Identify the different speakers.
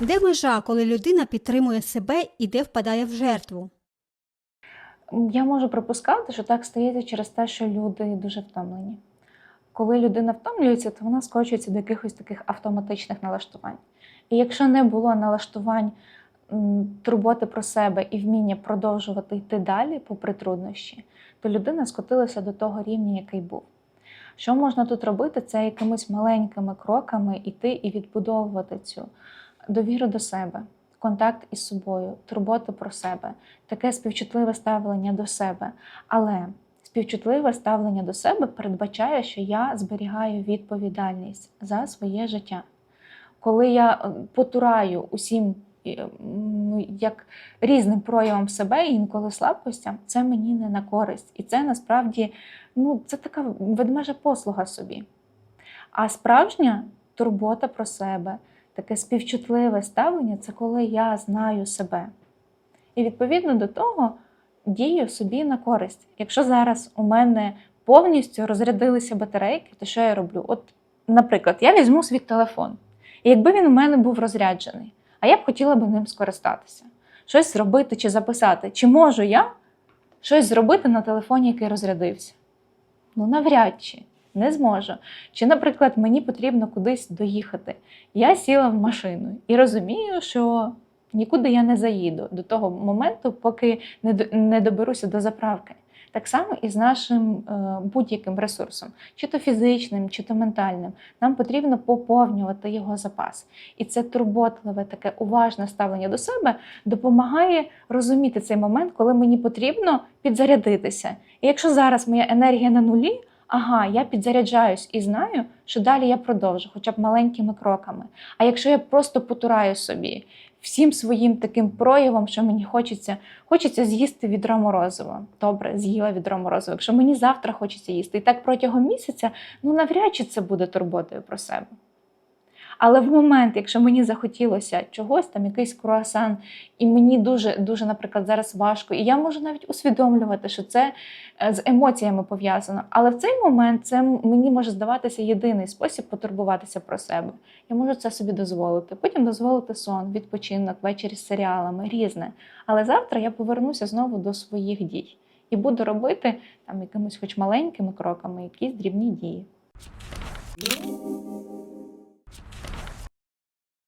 Speaker 1: Де межа, коли людина підтримує себе і де впадає в жертву?
Speaker 2: Я можу припускати, що так стається через те, що люди дуже втомлені. Коли людина втомлюється, то вона скочується до якихось таких автоматичних налаштувань. І якщо не було налаштувань турботи про себе і вміння продовжувати йти далі, попри труднощі, то людина скотилася до того рівня, який був. Що можна тут робити? Це якимись маленькими кроками йти і відбудовувати цю довіру до себе, контакт із собою, турботу про себе, таке співчутливе ставлення до себе. Але співчутливе ставлення до себе передбачає, що я зберігаю відповідальність за своє життя. Коли я е, потураю усім е, ну, як різним проявам себе і інколи слабкостям, це мені не на користь. І це насправді ну, це така ведмежа послуга собі. А справжня турбота про себе, таке співчутливе ставлення це коли я знаю себе. І відповідно до того дію собі на користь. Якщо зараз у мене повністю розрядилися батарейки, то що я роблю? От, наприклад, я візьму свій телефон, і якби він у мене був розряджений, а я б хотіла би ним скористатися, щось зробити чи записати, чи можу я щось зробити на телефоні, який розрядився? Ну, навряд чи. Не зможу. Чи, наприклад, мені потрібно кудись доїхати. Я сіла в машину і розумію, що нікуди я не заїду до того моменту, поки не до- доберуся до заправки. Так само і з нашим е, будь-яким ресурсом, чи то фізичним, чи то ментальним. Нам потрібно поповнювати його запас. І це турботливе, таке уважне ставлення до себе допомагає розуміти цей момент, коли мені потрібно підзарядитися. І якщо зараз моя енергія на нулі, ага, я підзаряджаюсь і знаю, що далі я продовжу, хоча б маленькими кроками. А якщо я просто потураю собі всім своїм таким проявом, що мені хочеться, хочеться з'їсти відро морозиво. Добре, з'їла відро морозиво. Якщо мені завтра хочеться їсти, і так протягом місяця, ну навряд чи це буде турботою про себе. Але в момент, якщо мені захотілося чогось, там якийсь круасан, і мені дуже, дуже, наприклад, зараз важко, і я можу навіть усвідомлювати, що це е, з емоціями пов'язано. Але в цей момент це мені може здаватися єдиний спосіб потурбуватися про себе. Я можу це собі дозволити. Потім дозволити сон, відпочинок, ввечері з серіалами, різне. Але завтра я повернуся знову до своїх дій і буду робити там якимись хоч маленькими кроками якісь дрібні дії.